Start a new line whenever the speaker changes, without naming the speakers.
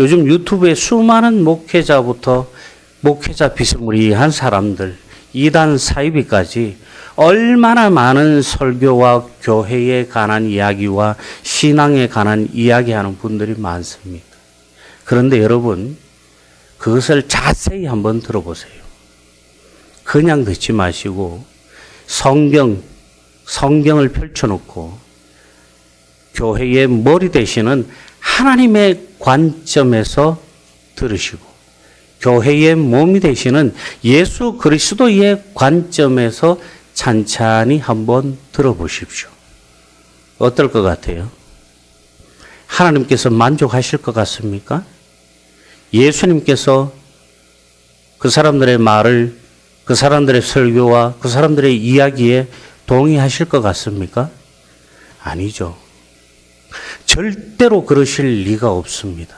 요즘 유튜브에 수많은 목회자부터 목회자 비스무리한 사람들, 이단 사이비까지 얼마나 많은 설교와 교회에 관한 이야기와 신앙에 관한 이야기하는 분들이 많습니까? 그런데 여러분, 그것을 자세히 한번 들어보세요. 그냥 듣지 마시고 성경, 성경을 펼쳐놓고 교회의 머리 되시는 하나님의 관점에서 들으시고 교회의 몸이 되시는 예수 그리스도의 관점에서 찬찬히 한번 들어보십시오. 어떨 것 같아요? 하나님께서 만족하실 것 같습니까? 예수님께서 그 사람들의 말을 그 사람들의 설교와 그 사람들의 이야기에 동의하실 것 같습니까? 아니죠. 절대로 그러실 리가 없습니다.